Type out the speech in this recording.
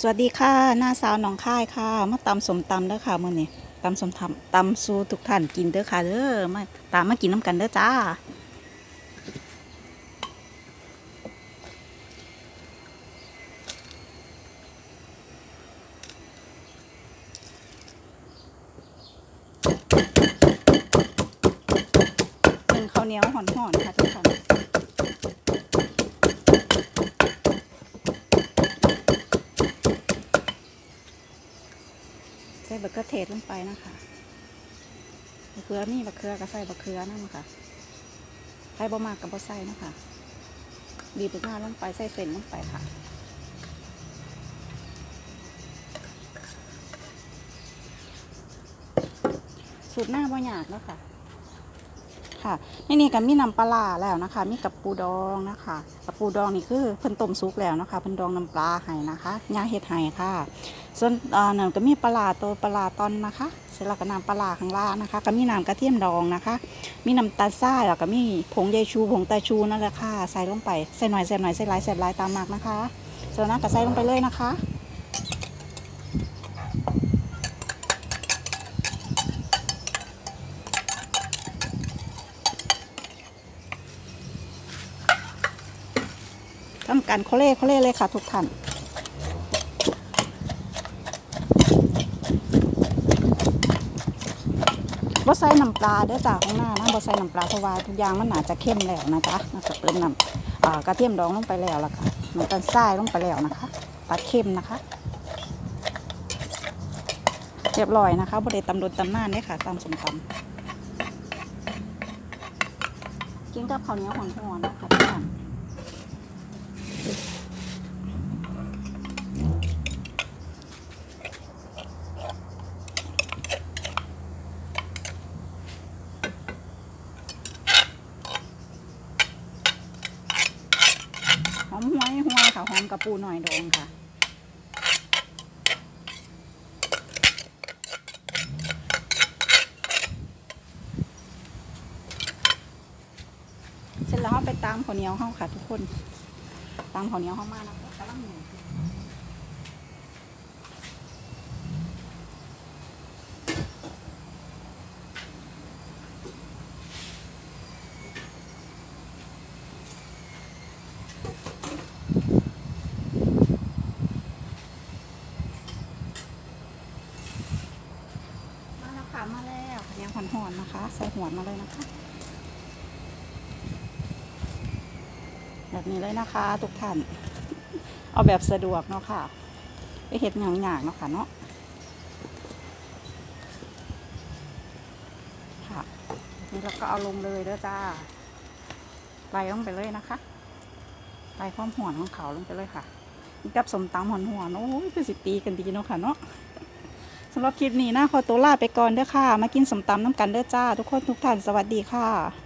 สวัสดีค่ะหน้าสาวหนองค่ายค่ะ มาตำสมตำเด้อค่ะมื้อนี้ตำสมตำตำสูทุกท่านกินเด้อค่ะเด้อมาตามมากินน้ำกันเด้อจ้าเป็นข้าวเหนียวห่อนๆค่ะทุกท่าน ส่บะเขือเทศลงไปนะคะบะเขือมีบะเขือก็ใส่บะเขือนั่นค่ะใส่บะมากกับบะใส่นะคะบีบหน้าลงไปใส่เส้นลงไปค่ะสูตรหน้าบ่ยาดแล้วค่ะ ค่ะในนี่ก็มีน้ำปลาแล้วนะคะ มีกับปูดองนะคะกับปูดองนี่คือเพิ่นต้มซุกแล้วนะคะเพิ่นดองน้ำปลาให้นะคะย่าเฮ็ดให้ค่ะ ส่วนอ่านั่นก็มีปลาตัวปลาตอนนะคะเสร็จแล้วก็น้ำปลาข้างล่างนะคะ ก็มีน้ำกระเทียมดองนะคะ มีน้ำตาลทรายแล้วก็มีผงยายชูผงตาชูนั่นแหละค่ะใส่ลงไปใส่หน่อยใส่หน่อยใส่หลายใส่หลายตามมากนะคะส่วนนั้นก็ใส่ลงไปเลยนะคะ การโคเล่โคเล่เลยค่ะ ทุกท่านบ่ใส่น้ำปลาเด้อจ้าข้างหน้านะบ่ใส่น้ำปลาเพราะว่าทุกอย่างมันน่าจะเข้มแล้วนะจ๊ะน่าจะเติมน้ำกระเทียมดองลงไปแล้วล่ะค่ะน้ำตาลทรายลงไปแล้วนะคะตัดเข้มนะคะ เรียบร้อยนะคะบริตำรดตำนานเนี่ยค่ะตำสมตำกินกับข้าวเหนียวหอนๆนะคะทุกท่าน หอมห้วยห้วยค่ะหอมกระปูหน่อยดองค่ะเสร็จแล้วเราไปตามข้าวเหนียวเข้าค่ะทุกคน ตามข้าวเนียเข้ามานะคะกำลังหนึ่งมาแล้วค่ะมาแล้วข้าวเหนียวหอนๆนะคะ ใส่หัวมาเลยนะคะ แบบนี้เลยนะคะ ทุกท่าน เอาแบบสะดวกเนาะค่ะไปเห็ดหยางๆเนาะค่ะเนาะค่ะนี่เราก็เอาลงเลยเด้อจ้าไล่ลงไปเลยนะคะไล่ความหวนของเขาลงไปเลยค่ะนี่กับสมตำหอนหัวโอ้ยคือสิตีกันดีเนาะค่ะเนาะสำหรับคลิปนี้นะขอตัวลาไปก่อนเด้อค่ะ มากินสมตำน้ำกันเด้อจ้า ทุกคนทุกท่านสวัสดีค่ะ